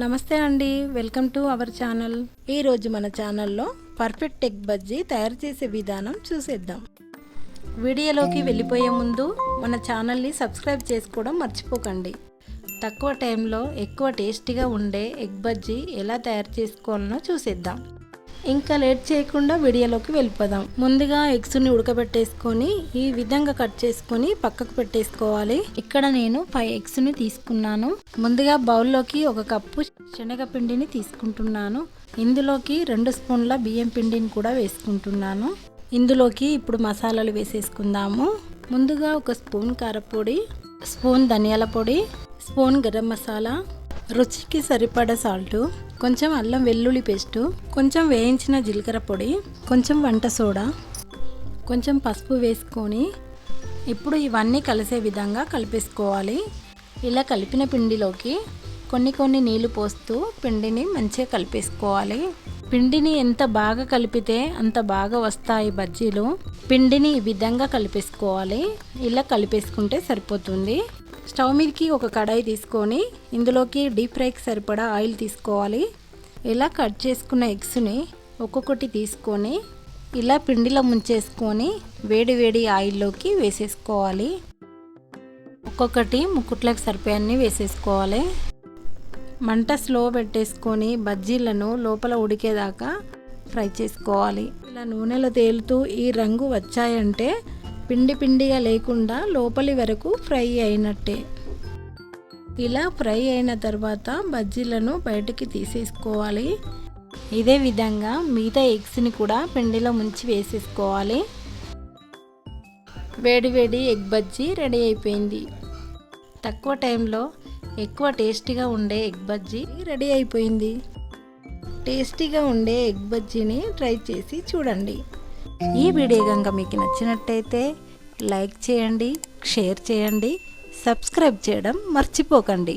నమస్తే అండి. Welcome to our channel. ఈరోజు మన ఛానల్లో పర్ఫెక్ట్ ఎగ్ బజ్జీ తయారు చేసే విధానం చూసేద్దాం. వీడియోలోకి వెళ్ళిపోయే ముందు మన ఛానల్ని సబ్స్క్రైబ్ చేసుకోవడం మర్చిపోకండి. తక్కువ టైంలో ఎక్కువ టేస్టీగా ఉండే ఎగ్ బజ్జీ ఎలా తయారు చేసుకోవాలనో చూసేద్దాం. ఇంకా లేట్ చేయకుండా వీడియోలోకి వెళ్ళిపోదాం. ముందుగా ఎగ్స్ని ఉడకబెట్టేసుకొని ఈ విధంగా కట్ చేసుకొని పక్కకు పెట్టేసుకోవాలి. ఇక్కడ నేను ఫైవ్ ఎగ్స్ని తీసుకున్నాను. ముందుగా బౌల్లోకి ఒక కప్పు శనగపిండిని తీసుకుంటున్నాను. ఇందులోకి రెండు స్పూన్ల బియ్యం పిండిని కూడా వేసుకుంటున్నాను. ఇందులోకి ఇప్పుడు మసాలాలు వేసేసుకుందాము. ముందుగా ఒక స్పూన్ కారపొడి స్పూన్ ధనియాల పొడి స్పూన్ గరం మసాలా రుచికి సరిపడ సాల్టు కొంచెం అల్లం వెల్లుల్లి పేస్టు కొంచెం వేయించిన జీలకర్ర పొడి కొంచెం వంట సోడా కొంచెం పసుపు వేసుకొని ఇప్పుడు ఇవన్నీ కలిసే విధంగా కలిపేసుకోవాలి. ఇలా కలిపిన పిండిలోకి కొన్ని కొన్ని నీళ్ళు పోస్తూ పిండిని మంచిగా కలిపేసుకోవాలి. పిండిని ఎంత బాగా కలిపితే అంత బాగా వస్తాయి బజ్జీలు. పిండిని ఈ విధంగా కలిపేసుకోవాలి. ఇలా కలిపేసుకుంటే సరిపోతుంది. స్టవ్ మీదకి ఒక కడాయి తీసుకొని ఇందులోకి డీప్ ఫ్రైకి సరిపడా ఆయిల్ తీసుకోవాలి. ఇలా కట్ చేసుకున్న ఎగ్స్ని ఒక్కొక్కటి తీసుకొని ఇలా పిండిలో ముంచేసుకొని వేడి వేడి ఆయిల్లోకి వేసేసుకోవాలి. ఒక్కొక్కటి ముక్కుట్లకు సరిపోయాన్ని వేసేసుకోవాలి. మంట స్లో పెట్టేసుకొని బజ్జీలను లోపల ఉడికేదాకా ఫ్రై చేసుకోవాలి. ఇలా నూనెలో తేలుతూ ఈ రంగు వచ్చాయంటే పిండి పిండిగా లేకుండా లోపలి వరకు ఫ్రై అయినట్టే. ఇలా ఫ్రై అయిన తర్వాత బజ్జీలను బయటికి తీసేసుకోవాలి. ఇదే విధంగా మిగతా ఎగ్స్ని కూడా పిండిలో ముంచి వేసేసుకోవాలి. వేడి వేడి ఎగ్ బజ్జీ రెడీ అయిపోయింది. తక్కువ టైంలో ఎక్కువ టేస్టీగా ఉండే ఎగ్ బజ్జీ రెడీ అయిపోయింది. టేస్టీగా ఉండే ఎగ్ బజ్జీని ట్రై చేసి చూడండి. ఈ వీడియో కనుక మీకు నచ్చినట్టయితే లైక్ చేయండి షేర్ చేయండి సబ్స్క్రైబ్ చేయడం మర్చిపోకండి.